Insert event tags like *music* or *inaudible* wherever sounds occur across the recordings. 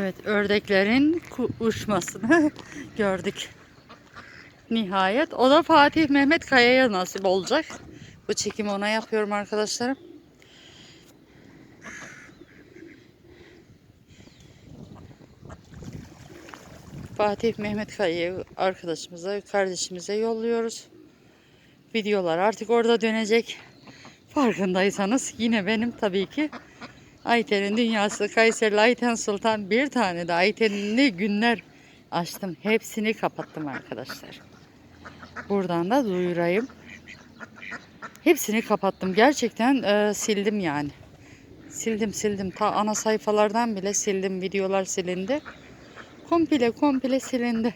Evet ördeklerin uçmasını *laughs* gördük. Nihayet. O da Fatih Mehmet Kaya'ya nasip olacak. Bu çekimi ona yapıyorum arkadaşlarım. Fatih Mehmet Kaya'yı arkadaşımıza, kardeşimize yolluyoruz. Videolar artık orada dönecek. Farkındaysanız yine benim tabii ki Ayten'in dünyası Kayseri Ayten Sultan bir tane de Ayten'li günler açtım. Hepsini kapattım arkadaşlar. Buradan da duyurayım. Hepsini kapattım. Gerçekten e, sildim yani. Sildim sildim. Ta ana sayfalardan bile sildim. Videolar silindi. Komple komple silindi.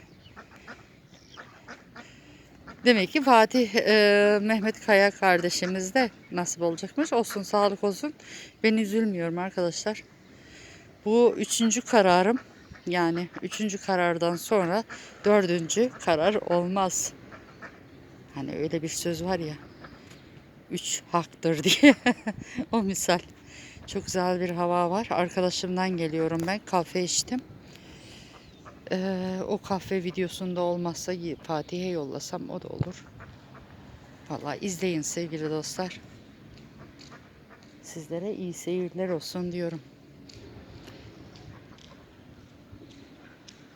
Demek ki Fatih e, Mehmet Kaya kardeşimiz de nasip olacakmış. Olsun sağlık olsun. Ben üzülmüyorum arkadaşlar. Bu üçüncü kararım. Yani üçüncü karardan sonra dördüncü karar olmaz. Hani öyle bir söz var ya. Üç haktır diye. *laughs* o misal. Çok güzel bir hava var. Arkadaşımdan geliyorum ben. Kahve içtim. Ee, o kahve videosunda olmazsa Fatih'e yollasam o da olur. Vallahi izleyin sevgili dostlar. Sizlere iyi seyirler olsun diyorum.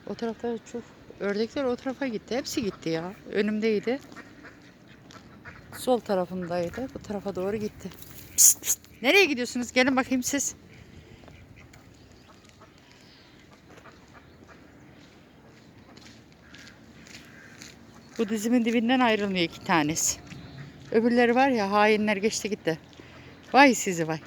O tarafta çok ördekler o tarafa gitti. Hepsi gitti ya. Önümdeydi. Sol tarafımdaydı. Bu tarafa doğru gitti. Pist, pist. Nereye gidiyorsunuz? Gelin bakayım siz. Bu dizimin dibinden ayrılmıyor iki tanesi. Öbürleri var ya hainler geçti gitti. Vay sizi vay.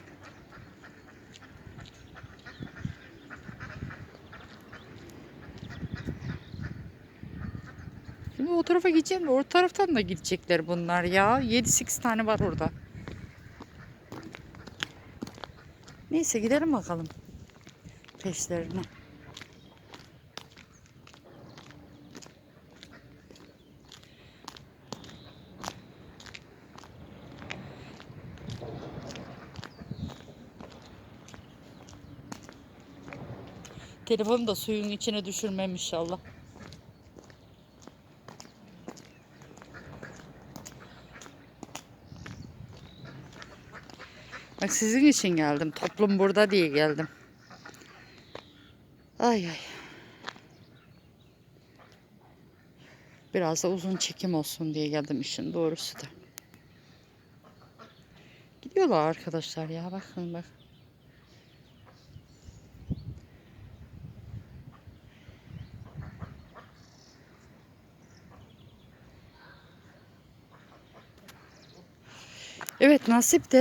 Şimdi o tarafa gideceğim de o taraftan da gidecekler bunlar ya. 7-8 tane var orada. Neyse gidelim bakalım. Peşlerine. Telefonu da suyun içine düşürmem inşallah. Bak sizin için geldim. Toplum burada diye geldim. Ay ay. Biraz da uzun çekim olsun diye geldim işin doğrusu da. Gidiyorlar arkadaşlar ya bakın bak. Evet nasip de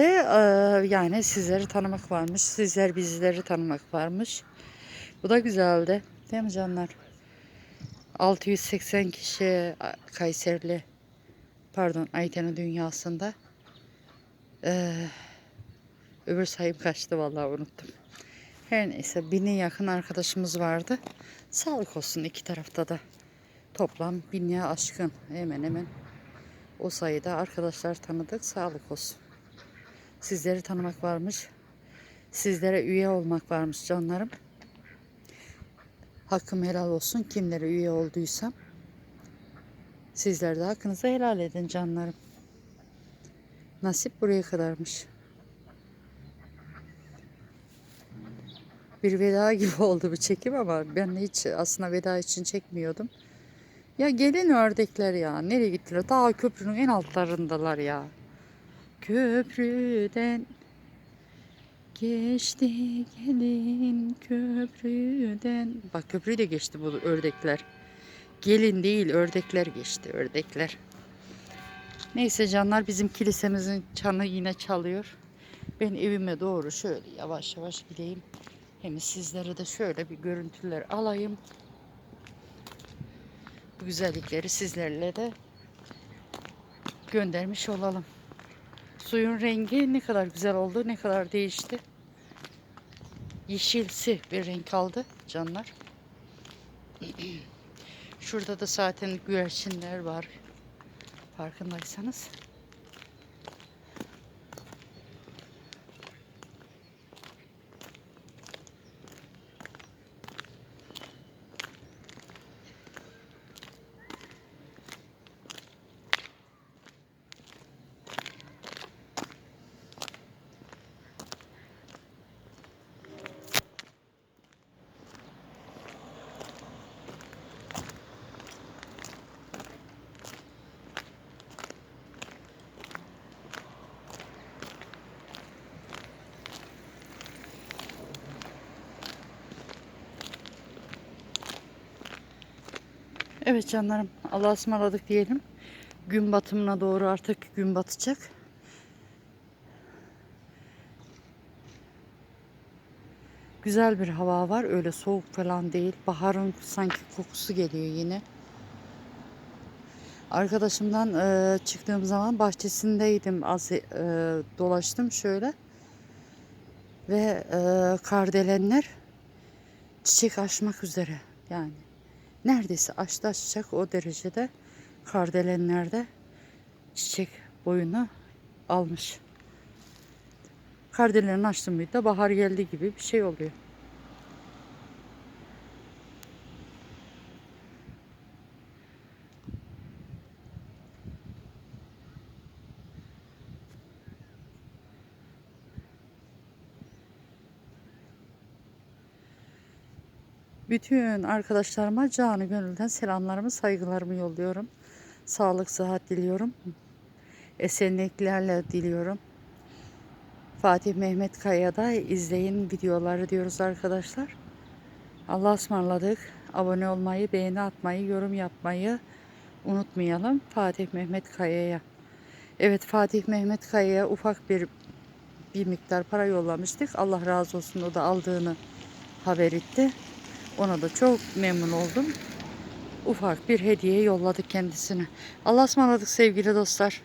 yani sizleri tanımak varmış. Sizler bizleri tanımak varmış. Bu da güzeldi. Değil mi canlar? 680 kişi Kayserili pardon Ayten'in dünyasında. Eee, öbür sayım kaçtı vallahi unuttum. Her neyse bine yakın arkadaşımız vardı. Sağlık olsun iki tarafta da. Toplam bine aşkın hemen hemen o sayıda arkadaşlar tanıdık. Sağlık olsun. Sizleri tanımak varmış. Sizlere üye olmak varmış canlarım. Hakkım helal olsun kimlere üye olduysam. Sizler de hakkınızı helal edin canlarım. Nasip buraya kadarmış. Bir veda *laughs* gibi oldu bu çekim ama ben hiç aslında veda için çekmiyordum. Ya gelin ördekler ya. Nereye gittiler? Daha köprünün en altlarındalar ya. Köprüden geçti gelin köprüden. Bak köprüyü de geçti bu ördekler. Gelin değil ördekler geçti ördekler. Neyse canlar bizim kilisemizin çanı yine çalıyor. Ben evime doğru şöyle yavaş yavaş gideyim. Hem sizlere de şöyle bir görüntüler alayım bu güzellikleri sizlerle de göndermiş olalım. Suyun rengi ne kadar güzel oldu, ne kadar değişti. Yeşilsi bir renk aldı canlar. *clears throat* Şurada da zaten güvercinler var. Farkındaysanız. Evet canlarım Allah'a ısmarladık diyelim. Gün batımına doğru artık gün batacak. Güzel bir hava var. Öyle soğuk falan değil. Baharın sanki kokusu geliyor yine. Arkadaşımdan e, çıktığım zaman bahçesindeydim. Az e, dolaştım şöyle. Ve e, kardelenler çiçek açmak üzere. Yani neredeyse açtı açacak o derecede kardelenlerde çiçek boyunu almış. Kardelerini açtım bir bahar geldi gibi bir şey oluyor. Bütün arkadaşlarıma canı gönülden selamlarımı, saygılarımı yolluyorum. Sağlık, sıhhat diliyorum. Esenliklerle diliyorum. Fatih Mehmet Kaya'da izleyin videoları diyoruz arkadaşlar. Allah'a ısmarladık. Abone olmayı, beğeni atmayı, yorum yapmayı unutmayalım. Fatih Mehmet Kaya'ya. Evet Fatih Mehmet Kaya'ya ufak bir bir miktar para yollamıştık. Allah razı olsun o da aldığını haber etti. Ona da çok memnun oldum. Ufak bir hediye yolladık kendisine. Allah'a ısmarladık sevgili dostlar.